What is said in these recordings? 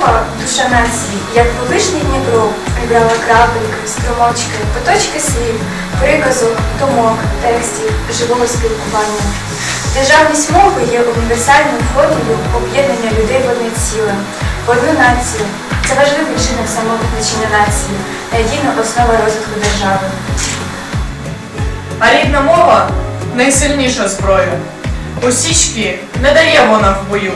Мова душа нації, як величний Дніпро, прибрала крапельки, струмочки, поточки слів, приказок, думок, текстів, живого спілкування. Державність мови є універсальною формою об'єднання людей в одне ціле, в одну націю. Це важливий чинник самовизначення нації, надійна основа розвитку держави. А рідна мова найсильніша зброя. Осічки не дає вона в бою.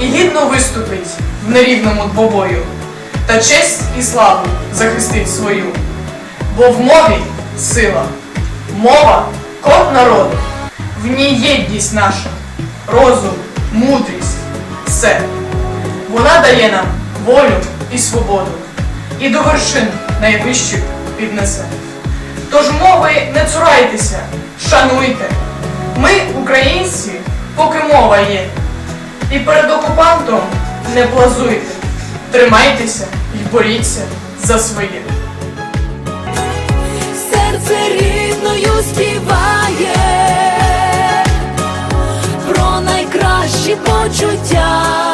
І гідно виступить в нерівному двобою. Та честь і славу захистить свою. Бо в мові сила. Мова код народу. В ній єдність наша, розум, мудрість, все. Вона дає нам волю і свободу. І до вершин найвищих піднесе. Тож мови не цурайтеся, шануйте. Ми, українці, поки мова є. І перед окупантом не плазуйте. Тримайтеся і боріться за своє. серце рідною співає про найкращі почуття.